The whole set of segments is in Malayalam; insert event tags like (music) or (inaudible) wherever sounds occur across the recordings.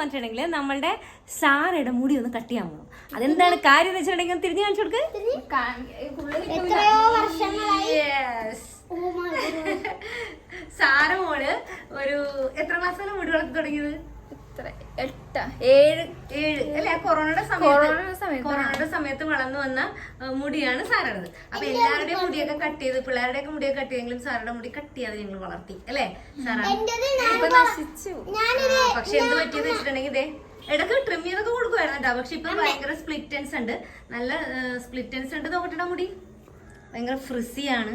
പറഞ്ഞിട്ടുണ്ടെങ്കിൽ നമ്മളുടെ സാറയുടെ മുടി ഒന്ന് കട്ട് ചെയ്യാൻ പോകും അതെന്താണ് കാര്യം എന്ന് വെച്ചിട്ടുണ്ടെങ്കിൽ തിരിഞ്ഞു കാണിച്ചു കൊടുക്ക്. വർഷങ്ങളായി. Yes. Oh my God. Sara മോൾ ഒരു എത്ര മാസമാണ് മുടി വളർത്തി തുടങ്ങിയത്? എട്ടാ? ഏഴ് ഏഴ്. അല്ലെ? കൊറോണയുടെ കൊറോണയുടെ സമയത്ത് സമയത്ത്, കൊറോണയുടെ സമയത്ത് വളർന്നു വന്ന മുടിയാണ് സാറുടേത് അപ്പൊ എല്ലാവരുടെയും മുടിയൊക്കെ കട്ട് ചെയ്ത് പിള്ളേരുടെ ഒക്കെ മുടിയൊക്കെ കട്ട് ചെയ്തെങ്കിലും സാറുടെ മുടി കട്ട് ചെയ്യാതെ ഞങ്ങൾ വളർത്തി. അല്ലേ സാറാണ് നശിച്ചു. പക്ഷെ എന്ത് പറ്റിയെന്ന് വെച്ചിട്ടുണ്ടെങ്കിൽ ഇതേ ഇടയ്ക്ക് ട്രിം ചെയ്തൊക്കെ കൊടുക്കുമായിരുന്നു കേട്ടോ. പക്ഷെ ഇപ്പൊ ഭയങ്കര സ്പ്ലിറ്റൻസ് ഉണ്ട്. നല്ല സ്പ്ലിറ്റൻസ് ഉണ്ട് നോക്കട്ടെ മുടി. ഭയങ്കര ഫ്രിസിയാണ്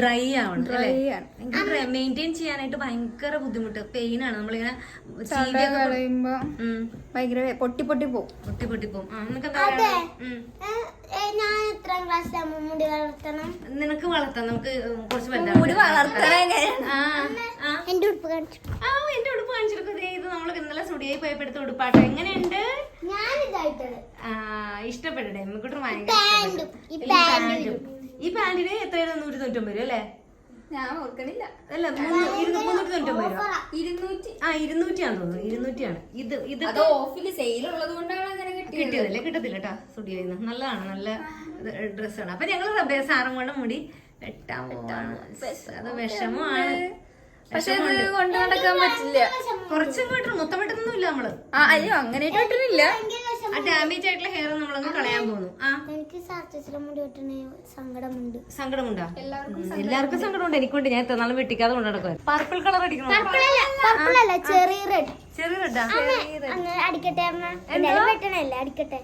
ഡ്രൈ ആണ്. ഡ്രൈ ആണ്. മെയിന്റെയിൻ ചെയ്യാനായിട്ട് ഭയങ്കര ബുദ്ധിമുട്ട് പെയിൻ ആണ്. നമ്മളിങ്ങനെ കളയുമ്പോ. ഭയങ്കര പൊട്ടി പൊട്ടി പോകും പൊട്ടി പൊട്ടി പോകും ഞാൻ എത്രാം ക്ലാസ്സിലാകുമ്പോ മുടി വളർത്തണം. നിനക്ക് വളർത്താം. നമുക്ക് കുറച്ച് മുടി വളർത്തണം എന്റെ ഉടുപ്പ് കാണിച്ചു. ആ എന്റെ ഉടുപ്പ് കാണിച്ചെടുക്കുന്നത് ഇത് നമ്മൾ ഇന്നലെ സ്റ്റുഡിയോയിൽ പോയപ്പെടുത്ത ഉടുപ്പാട്ടോ. എങ്ങനെയുണ്ട്? ഞാൻ ഇതായിട്ടത് ആ ഇഷ്ടപ്പെട്ടെ. ഭയങ്കര. ഈ ഈ പാന്റ് പാന്റിന് എത്രയാണ്? നൂറ്റി തൊണ്ണൂറ്റൊമ്പത് രൂപ അല്ലേ? ഞാൻ ഓർക്കണില്ല. അല്ല മുന്നൂറ്റി തൊണ്ണൂറ്റൊമ്പത് രൂപ. ഇരുന്നൂറ്റി ആ ഇരുന്നൂറ്റിയാണ് തോന്നുന്നു. ഇരുന്നൂറ്റിയാണ്. ഇത് ഇത് അത് ഓഫിൽ സെയിൽ ഉള്ളത് കൊണ്ടാണ് അങ്ങനെ കിട്ടിയത്. കിട്ടിയതല്ലേ? കിട്ടത്തില്ല കേട്ടാ സ്റ്റുഡിയോ നല്ലതാണ്. നല്ല ഡ്രസ്സാണ്. അപ്പൊ ഞങ്ങൾ റബേ സാറും കൊണ്ട് മുടി വെട്ടാൻ പോവാണ്. അത് വിഷമമാണ്. പക്ഷെ ഇത് കൊണ്ട് നടക്കാൻ പറ്റില്ല. കുറച്ചും കേട്ടു മൊത്തം വെട്ടുന്നില്ല നമ്മൾ. ആ അയ്യോ അങ്ങനെ കിട്ടുന്നില്ല ആ ഡാമേജ് ആയിട്ടുള്ള ഹെയർ നമ്മളങ്ങ് കളയാൻ പോകുന്നു ആ. എനിക്ക് സാർട്ടിച്ചിലെ മുടി വെട്ടണ സങ്കടമുണ്ട്. എല്ലാവർക്കും സങ്കടമുണ്ട്. എനിക്കുണ്ട്. ഞാൻ എത്ര നാളും വെട്ടിക്കാതെ കൊണ്ട് നടക്കുവാൻ പർപ്പിൾ കളർ അടിക്കണം? പർപ്പിൾ അല്ല ചെറിയ റെഡ് ചെറിയ റെഡാ അങ്ങനെ അടിക്കട്ടെ അമ്മ? വെട്ടണല്ലേ അടിക്കട്ടെ.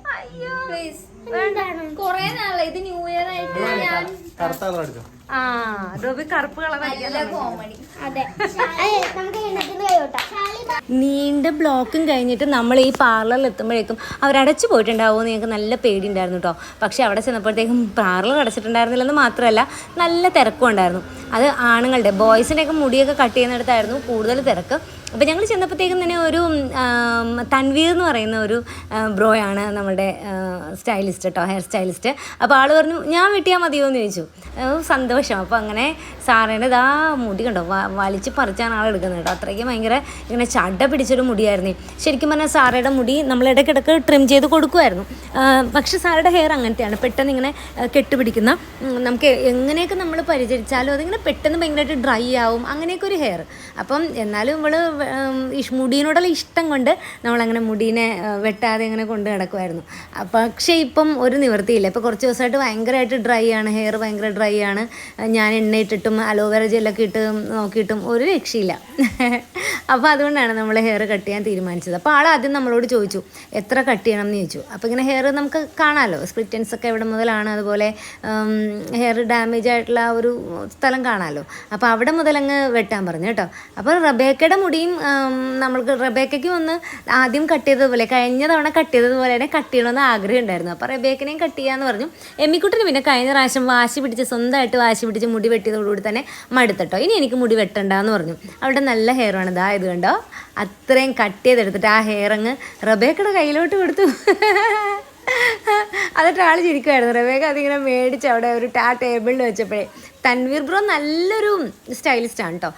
കൊറേ നാളെ ഇത് ന്യൂ ഇയർ ആയിട്ട് ഞാൻ കറുത്ത കളർ അടിച്ചോ? ആ ഡോബി കറുപ്പ് കളർ അതെ. അതെ നമുക്ക് നീണ്ട ബ്ലോക്കും കഴിഞ്ഞിട്ട് നമ്മൾ ഈ പാർലറിൽ എത്തുമ്പോഴേക്കും അവർ അടച്ചു പോയിട്ടുണ്ടാവുമെന്ന് ഞങ്ങൾക്ക് നല്ല പേടിയുണ്ടായിരുന്നു കേട്ടോ പക്ഷേ അവിടെ ചെന്നപ്പോഴത്തേക്കും പാർലർ അടച്ചിട്ടുണ്ടായിരുന്നില്ലെന്ന് മാത്രമല്ല നല്ല തിരക്കും ഉണ്ടായിരുന്നു. അത് ആണുങ്ങളുടെ ബോയ്സിന്റെയൊക്കെ മുടിയൊക്കെ കട്ട് ചെയ്യുന്നിടത്തായിരുന്നു കൂടുതൽ തിരക്ക്. അപ്പോൾ ഞങ്ങൾ ചെന്നപ്പോഴത്തേക്കും തന്നെ ഒരു തൻവീർ എന്ന് പറയുന്ന ഒരു ബ്രോയാണ് നമ്മുടെ സ്റ്റൈലിസ്റ്റ് കേട്ടോ ഹെയർ സ്റ്റൈലിസ്റ്റ് അപ്പോൾ ആൾ പറഞ്ഞു ഞാൻ വെട്ടിയാൽ മതിയോ? എന്ന് ചോദിച്ചു. സന്തോഷം. അപ്പോൾ അങ്ങനെ സാറേന്റെ ഇതാ മുടി കണ്ടോ വലിച്ച് പറിച്ചാണ് ആൾ എടുക്കുന്നത് കേട്ടോ അത്രയ്ക്ക് ഭയങ്കര ഇങ്ങനെ ചട പിടിച്ചൊരു മുടിയായിരുന്നു. ശരിക്കും പറഞ്ഞാൽ സാറയുടെ മുടി നമ്മൾ ഇടയ്ക്കിടയ്ക്ക് ട്രിം ചെയ്ത് കൊടുക്കുമായിരുന്നു പക്ഷെ സാറയുടെ ഹെയർ അങ്ങനത്തെയാണ്. പെട്ടെന്ന് ഇങ്ങനെ കെട്ടുപിടിക്കുന്ന നമുക്ക് എങ്ങനെയൊക്കെ നമ്മൾ പരിചരിച്ചാലും അതിങ്ങനെ പെട്ടെന്ന് ഭയങ്കരമായിട്ട് ഡ്രൈ ആവും. അങ്ങനെയൊക്കെ ഒരു ഹെയർ അപ്പം എന്നാലും ഇവൾ മുടീനോടുള്ള ഇഷ്ടം കൊണ്ട് നമ്മളങ്ങനെ മുടീനെ വെട്ടാതെ ഇങ്ങനെ കൊണ്ട് നടക്കുമായിരുന്നു പക്ഷേ ഇപ്പം ഒരു നിവൃത്തിയില്ല. ഇപ്പോൾ കുറച്ച് ദിവസമായിട്ട് ഭയങ്കരമായിട്ട് ഡ്രൈ ആണ്. ഹെയർ ഭയങ്കര ഡ്രൈ ആണ്. ഞാൻ എണ്ണ ഇട്ടിട്ടും അലോവേറ ജെല്ലൊക്കെ ഇട്ട് നോക്കിയിട്ടും ഒരു രക്ഷയില്ല. (laughs) അപ്പോൾ അതുകൊണ്ടാണ് നമ്മൾ ഹെയർ കട്ട് ചെയ്യാൻ തീരുമാനിച്ചത്. അപ്പോൾ ആൾ ആദ്യം നമ്മളോട് ചോദിച്ചു എത്ര കട്ട് ചെയ്യണം എന്ന് ചോദിച്ചു. അപ്പോൾ ഇങ്ങനെ ഹെയർ നമുക്ക് കാണാമല്ലോ സ്പ്ലിറ്റൻസ് ഒക്കെ എവിടെ മുതലാണ് അതുപോലെ ഹെയർ ഡാമേജ് ആയിട്ടുള്ള ഒരു സ്ഥലം കാണാമല്ലോ അപ്പോൾ അവിടെ മുതൽ അങ്ങ് വെട്ടാൻ പറഞ്ഞു കേട്ടോ. അപ്പോൾ റബേക്കയുടെ മുടിയും നമ്മൾക്ക് റബേക്കയ്ക്ക് ഒന്ന് ആദ്യം കട്ട് ചെയ്തതുപോലെ കഴിഞ്ഞ തവണ കട്ട് ചെയ്തതുപോലെ തന്നെ കട്ട് ചെയ്യണമെന്ന് ആഗ്രഹം ഉണ്ടായിരുന്നു. അപ്പോൾ റബേക്കിനെയും കട്ട് ചെയ്യാമെന്ന് പറഞ്ഞു. എമ്മിക്കുട്ടിന് പിന്നെ കഴിഞ്ഞ പ്രാവശ്യം വാശി പിടിച്ച് സ്വന്തമായിട്ട് വാശി പിടിച്ച് മുടി വെട്ടിയതോടുകൂടി തന്നെ മടുത്തട്ടോ. ഇനി എനിക്ക് മുടി വെട്ടണ്ടെന്ന് പറഞ്ഞു. അവിടെ നല്ല ഹെയർ ആണ്. ഇതാ ഇത് കണ്ടോ. അത്രയും കട്ട് ചെയ്തെടുത്തിട്ട് ആ ഹെയർ അങ്ങ് റബേക്കയുടെ കയ്യിലോട്ട് കൊടുത്തു. അതിട്ട് ആൾ ചിരിക്കുമായിരുന്നു റബേക്ക അതിങ്ങനെ മേടിച്ച് അവിടെ ഒരു ടാ ടേബിളിൽ വെച്ചപ്പോഴേ തൻവീർ ബ്രോ നല്ലൊരു സ്റ്റൈലിസ്റ്റാണ് കേട്ടോ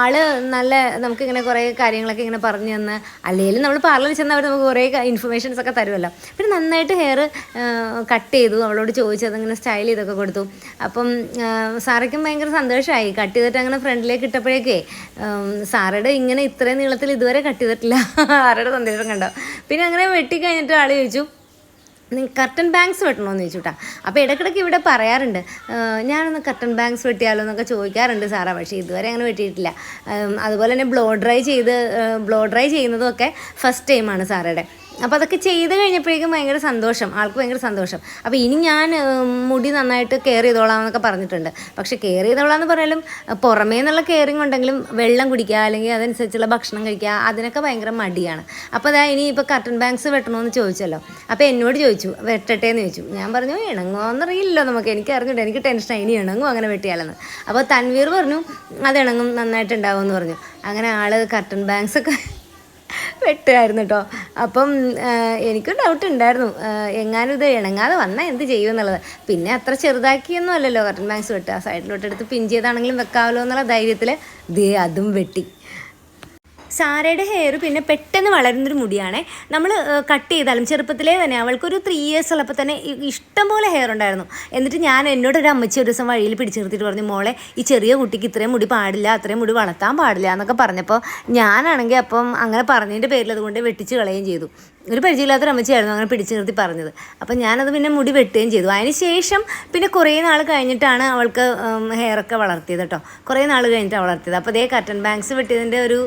ആൾ നല്ല നമുക്കിങ്ങനെ കുറേ കാര്യങ്ങളൊക്കെ ഇങ്ങനെ പറഞ്ഞു തന്ന്. അല്ലെങ്കിൽ നമ്മൾ പാർലറിൽ ചെന്ന് അവർ നമുക്ക് കുറേ ഇൻഫർമേഷൻസ് ഒക്കെ തരുമല്ലോ പിന്നെ നന്നായിട്ട് ഹെയർ കട്ട് ചെയ്തു. അവളോട് ചോദിച്ചു ഇങ്ങനെ സ്റ്റൈൽ ചെയ്തൊക്കെ കൊടുത്തു. അപ്പം സാറയ്ക്കും ഭയങ്കര സന്തോഷമായി കട്ട് ചെയ്തിട്ട് അങ്ങനെ ഫ്രണ്ടിലേക്ക് ഇട്ടപ്പോഴേക്കേ സാറയുടെ ഇങ്ങനെ ഇത്രയും നീളത്തിൽ ഇതുവരെ കട്ട് ചെയ്തിട്ടില്ല. (laughs) ആരുടെ സന്തോഷം കണ്ടോ? പിന്നെ അങ്ങനെ വെട്ടി കഴിഞ്ഞിട്ട് ആൾ ചോദിച്ചു കർട്ടൻ ബാങ്ക്സ് വെട്ടണമെന്ന് ചോദിച്ചു കേട്ടോ അപ്പോൾ ഇടയ്ക്കിടയ്ക്ക് ഇവിടെ പറയാറുണ്ട് ഞാനൊന്ന് കർട്ടൻ ബാങ്ക്സ് വെട്ടിയാലോ എന്നൊക്കെ ചോദിക്കാറുണ്ട് സാറാ. പക്ഷേ ഇതുവരെ അങ്ങനെ വെട്ടിയിട്ടില്ല. അതുപോലെ തന്നെ ബ്ലോ ഡ്രൈ ചെയ്ത് ബ്ലോ ഡ്രൈ ചെയ്യുന്നതും ഒക്കെ ഫസ്റ്റ് ടൈമാണ് സാറയുടെ അപ്പോൾ അതൊക്കെ ചെയ്ത് കഴിഞ്ഞപ്പോഴേക്കും ഭയങ്കര സന്തോഷം. ആൾക്ക് ഭയങ്കര സന്തോഷം. അപ്പോൾ ഇനി ഞാൻ മുടി നന്നായിട്ട് കെയർ ചെയ്തോളാം എന്നൊക്കെ പറഞ്ഞിട്ടുണ്ട്. പക്ഷേ കെയർ ചെയ്തോളാം എന്ന് പറഞ്ഞാലും പുറമേ നിന്നുള്ള കെയറിങ് ഉണ്ടെങ്കിലും വെള്ളം കുടിക്കുക അല്ലെങ്കിൽ അതനുസരിച്ചുള്ള ഭക്ഷണം കഴിക്കുക അതിനൊക്കെ ഭയങ്കര മടിയാണ്. അപ്പോൾ അതാ ഇനി ഇപ്പോൾ കർട്ടൻ ബാങ്ക്സ് വെട്ടണമെന്ന് ചോദിച്ചല്ലോ. അപ്പോൾ എന്നോട് ചോദിച്ചു വെട്ടട്ടെ എന്ന് ചോദിച്ചു. ഞാൻ പറഞ്ഞു ഇണങ്ങോ എന്നറിയില്ലല്ലോ നമുക്ക്. എനിക്ക് അറിഞ്ഞിട്ട് എനിക്ക് ടെൻഷനായി ഇനി ഇണങ്ങും അങ്ങനെ വെട്ടിയാലെന്ന്. അപ്പോൾ തൻവീർ പറഞ്ഞു അത് ഇണങ്ങും നന്നായിട്ടുണ്ടാവും എന്ന് പറഞ്ഞു. അങ്ങനെ ആൾ കർട്ടൻ ബാങ്ക്സ് ഒക്കെ വെട്ടുമായിരുന്നു കേട്ടോ അപ്പം എനിക്ക് ഡൗട്ട് ഉണ്ടായിരുന്നു. എങ്ങാനും ഇത് ഇണങ്ങാതെ വന്നാൽ എന്ത് ചെയ്യും എന്നുള്ളത് പിന്നെ അത്ര ചെറുതാക്കിയൊന്നും അല്ലല്ലോ കർട്ടൻ ബാങ്ക്സ് വെട്ടുക സൈഡിലോട്ട് എടുത്ത് പിൻ ചെയ്താണെങ്കിലും വെക്കാമല്ലോ എന്നുള്ള ധൈര്യത്തിൽ ദേ അതും വെട്ടി. സാരയുടെ ഹെയർ പിന്നെ പെട്ടെന്ന് വളരുന്നൊരു മുടിയാണ്. നമ്മൾ കട്ട് ചെയ്താലും ചെറുപ്പത്തിലേ തന്നെ അവൾക്കൊരു ത്രീ ഇയേഴ്സ് ഉള്ളപ്പോൾ തന്നെ ഇഷ്ടം ഇഷ്ടംപോലെ ഹെയർ ഉണ്ടായിരുന്നു. എന്നിട്ട് ഞാൻ എന്നോട് ഒരു അമ്മച്ചി ഒരു ദിവസം വഴിയിൽ പിടിച്ചു നിർത്തിയിട്ട് പറഞ്ഞു മോളെ ഈ ചെറിയ കുട്ടിക്ക് ഇത്രയും മുടി പാടില്ല അത്രയും മുടി വളർത്താൻ പാടില്ല എന്നൊക്കെ പറഞ്ഞപ്പോൾ ഞാനാണെങ്കിൽ അപ്പം അങ്ങനെ പറഞ്ഞതിന്റെ പേരിൽ അതുകൊണ്ട് വെട്ടിച്ച് കളയുകയും ചെയ്തു. ഒരു പരിചയമില്ലാത്തൊരു അമ്മച്ചിയായിരുന്നു അങ്ങനെ പിടിച്ചു നിർത്തി പറഞ്ഞത്. അപ്പം ഞാനത് പിന്നെ മുടി വെട്ടുകയും ചെയ്തു. അതിന് ശേഷം പിന്നെ കുറേ നാൾ കഴിഞ്ഞിട്ടാണ് അവൾക്ക് ഹെയറൊക്കെ വളർത്തിയത് കേട്ടോ കുറേ നാൾ കഴിഞ്ഞിട്ടാണ് വളർത്തിയത്. അപ്പോൾ അതേ കട്ടൻ ബാങ്ക്സ് വെട്ടിയതിന്റെ ഒരു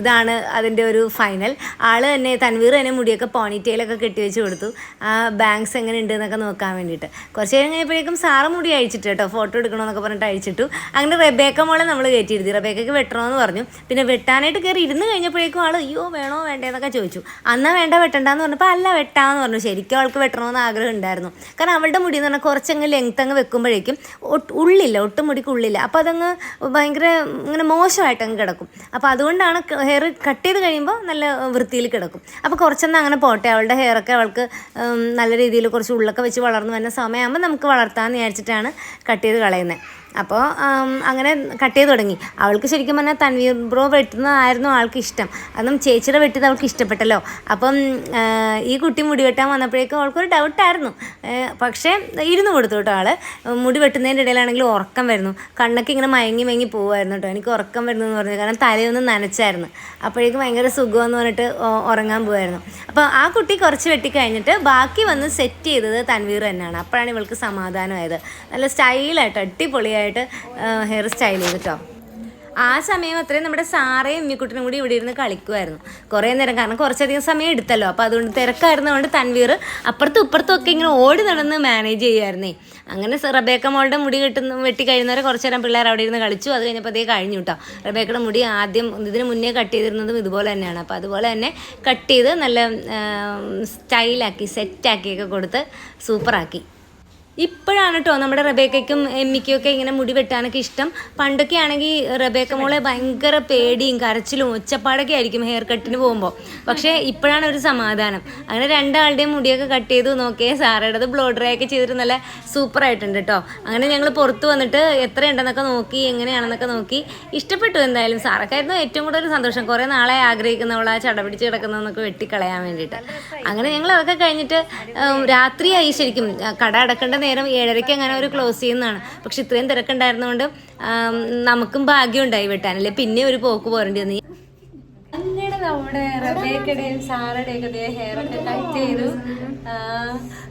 ഇതാണ് അതിന്റെ ഒരു ഫൈനൽ ആൾ തന്നെ തൻവീർ തന്നെ മുടിയൊക്കെ പോണിറ്റെയിലൊക്കെ കെട്ടി വെച്ച് കൊടുത്തു. ആ ബാങ്ക്സ് എങ്ങനെ ഉണ്ട് എന്നൊക്കെ നോക്കാൻ വേണ്ടിയിട്ട്. കുറച്ച് നേരം കഴിഞ്ഞപ്പോഴേക്കും സാറ് മുടി അഴിച്ചിട്ട് കേട്ടോ ഫോട്ടോ എടുക്കണമെന്നൊക്കെ പറഞ്ഞിട്ട് അഴിച്ചിട്ടു. അങ്ങനെ റെബേക്ക മോളെ നമ്മൾ കയറ്റിയിരുത്തി. റെബേക്കയ്ക്ക് വെട്ടണമെന്ന് പറഞ്ഞു. പിന്നെ വെട്ടാനായിട്ട് കയറി ഇരുന്ന് കഴിഞ്ഞപ്പോഴേക്കും ആൾ അയ്യോ വേണോ വേണ്ടേന്നൊക്കെ ചോദിച്ചു. അന്നാ വേണ്ട വെട്ടണ്ടെന്ന് പറഞ്ഞപ്പോൾ അല്ല വെട്ടാന്ന് പറഞ്ഞു. ശരിക്കും അവൾക്ക് വെട്ടണമെന്ന് ആഗ്രഹം ഉണ്ടായിരുന്നു കാരണം അവളുടെ മുടി എന്ന് പറഞ്ഞാൽ കുറച്ചങ്ങ് ലെങ്ത് അങ്ങ് വെക്കുമ്പോഴേക്കും ഉള്ളില്ല ഒട്ടും മുടിക്ക് ഉള്ളില്ല അപ്പോൾ അതങ്ങ് ഭയങ്കര ഇങ്ങനെ മോശമായിട്ട് അങ്ങ് കിടക്കും. അപ്പോൾ അതുകൊണ്ടാണ് ഹെയർ കട്ട് ചെയ്ത് കഴിയുമ്പോൾ നല്ല വൃത്തിയിൽ കിടക്കും. അപ്പോൾ കുറച്ചൊന്നും അങ്ങനെ പോട്ടെ. അവളുടെ ഹെയറൊക്കെ അവൾക്ക് നല്ല രീതിയിൽ കുറച്ച് ഉള്ളൊക്കെ വെച്ച് വളർന്നു വരുന്ന സമയമാകുമ്പോൾ നമുക്ക് വളർത്താമെന്ന് വിചാരിച്ചിട്ടാണ് കട്ട് ചെയ്ത് കളയുന്നത് അപ്പോൾ അങ്ങനെ കട്ട് ചെയ്ത് തുടങ്ങി. അവൾക്ക് ശരിക്കും പറഞ്ഞാൽ തൻവീർ ബ്രോ വെട്ടുന്നതായിരുന്നു ആൾക്ക് ഇഷ്ടം അതും ചേച്ചിയുടെ വെട്ടിയത് അവൾക്ക് ഇഷ്ടപ്പെട്ടല്ലോ. അപ്പം ഈ കുട്ടി മുടി വെട്ടാൻ വന്നപ്പോഴേക്കും അവൾക്കൊരു ഡൗട്ടായിരുന്നു പക്ഷേ ഇരുന്ന് കൊടുത്തു കേട്ടോ ആൾ മുടി വെട്ടുന്നതിന്റെ ഇടയിലാണെങ്കിൽ ഉറക്കം വരുന്നു. കണ്ണൊക്കെ ഇങ്ങനെ മയങ്ങി മയങ്ങി പോകുമായിരുന്നു കേട്ടോ. എനിക്ക് ഉറക്കം വരുന്നു എന്ന് പറഞ്ഞു. കാരണം തലയൊന്നും നനച്ചായിരുന്നു. അപ്പോഴേക്കും ഭയങ്കര സുഖമെന്ന് പറഞ്ഞിട്ട് ഉറങ്ങാൻ പോകുമായിരുന്നു അപ്പോൾ ആ കുട്ടി കുറച്ച് വെട്ടി കഴിഞ്ഞിട്ട് ബാക്കി വന്ന് സെറ്റ് ചെയ്തത് തൻവീർ തന്നെയാണ്. അപ്പോഴാണ് ഇവൾക്ക് സമാധാനമായത്. നല്ല സ്റ്റൈലായിട്ട് അടിപൊളിയായിട്ട് ഹെയർ സ്റ്റൈൽ ചെയ്തു ചെയ്തിട്ടോ. ആ സമയം അത്രയും നമ്മുടെ സാറയും ഉമ്മിക്കുട്ടനും കൂടി ഇവിടെ ഇരുന്ന് കളിക്കുമായിരുന്നു കുറേ നേരം കാരണം കുറച്ചധികം സമയം എടുത്തല്ലോ. അപ്പോൾ അതുകൊണ്ട് തിരക്കായിരുന്നതുകൊണ്ട് തൻവീർ അപ്പുറത്തും ഇപ്പുറത്തും ഒക്കെ ഇങ്ങനെ ഓടി നടന്ന് മാനേജ് ചെയ്യുമായിരുന്നേ അങ്ങനെ റബേക്ക മോളുടെ മുടി കിട്ടുന്ന വെട്ടി കഴിയുന്നവരെ കുറച്ച് നേരം പിള്ളേർ അവിടെ ഇരുന്ന് കളിച്ചു. അത് കഴിഞ്ഞപ്പോൾ അതേ കഴിഞ്ഞു കേട്ടോ റബേക്കയുടെ മുടി ആദ്യം ഇതിന് മുന്നേ കട്ട് ചെയ്തിരുന്നതും ഇതുപോലെ തന്നെയാണ്. അപ്പോൾ അതുപോലെ തന്നെ കട്ട് ചെയ്ത് നല്ല സ്റ്റൈലാക്കി സെറ്റാക്കിയൊക്കെ കൊടുത്ത് സൂപ്പറാക്കി ഇപ്പോഴാണ് കേട്ടോ നമ്മുടെ റബേക്കയ്ക്കും എമ്മിക്കും ഒക്കെ ഇങ്ങനെ മുടി വെട്ടാനൊക്കെ ഇഷ്ടം. പണ്ടൊക്കെ ആണെങ്കിൽ റബേക്ക മോളെ ഭയങ്കര പേടിയും കരച്ചിലും ഒച്ചപ്പാടൊക്കെ ആയിരിക്കും ഹെയർ കട്ടിന് പോകുമ്പോൾ. പക്ഷേ ഇപ്പോഴാണ് ഒരു സമാധാനം. അങ്ങനെ രണ്ടാളുടെയും മുടിയൊക്കെ കട്ട് ചെയ്തു നോക്കിയേ സാറേടത് ബ്ലോ ഡ്രൈ ഒക്കെ ചെയ്തിട്ട് നല്ല സൂപ്പർ ആയിട്ടുണ്ട് കേട്ടോ അങ്ങനെ ഞങ്ങൾ പുറത്ത് വന്നിട്ട് എത്ര ഉണ്ടെന്നൊക്കെ നോക്കി എങ്ങനെയാണെന്നൊക്കെ നോക്കി. ഇഷ്ടപ്പെട്ടു എന്തായാലും. സാറൊക്കെയായിരുന്നു ഏറ്റവും കൂടുതൽ സന്തോഷം. കുറേ നാളെ ആഗ്രഹിക്കുന്നവളാ ചടപിടിച്ച് കിടക്കുന്നതെന്നൊക്കെ വെട്ടിക്കളയാൻ വേണ്ടിയിട്ട്. അങ്ങനെ ഞങ്ങൾ അതൊക്കെ കഴിഞ്ഞിട്ട് രാത്രിയായി ശരിക്കും. കട അടക്കേണ്ട നേരം ഏഴരയ്ക്ക് അങ്ങനെ ഒരു ക്ലോസ് ചെയ്യുന്നതാണ്. പക്ഷെ ഇത്രയും തിരക്കുണ്ടായിരുന്നതുകൊണ്ട് നമുക്കും ഭാഗ്യം ഉണ്ടായി വിട്ടാനല്ലേ പിന്നെ ഒരു പോക്ക് പോരേണ്ടി വന്നു. അങ്ങനെ നമ്മുടെ റബേക്കടയും സാറയുടെയും ഒക്കെ ഹെയർ ഒക്കെ കട്ട് ചെയ്തു.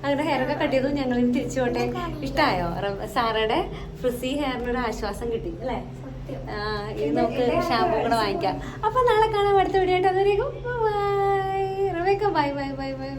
അങ്ങനെ ഹെയർ കട്ട് ചെയ്തു. ഞങ്ങൾ തിരിച്ചു പോട്ടെ. ഇഷ്ടമായോ സാറയുടെ ഫ്രിസി ഹെയറിനൊരു ആശ്വാസം കിട്ടി അല്ലേ? ഇനി നമുക്ക് ഷാമ്പൂ കൂടെ വാങ്ങിക്കാം. അപ്പൊ നാളെ കാണാം അടുത്ത വീഡിയോ ആയിട്ട്. Bye bye bye bye bye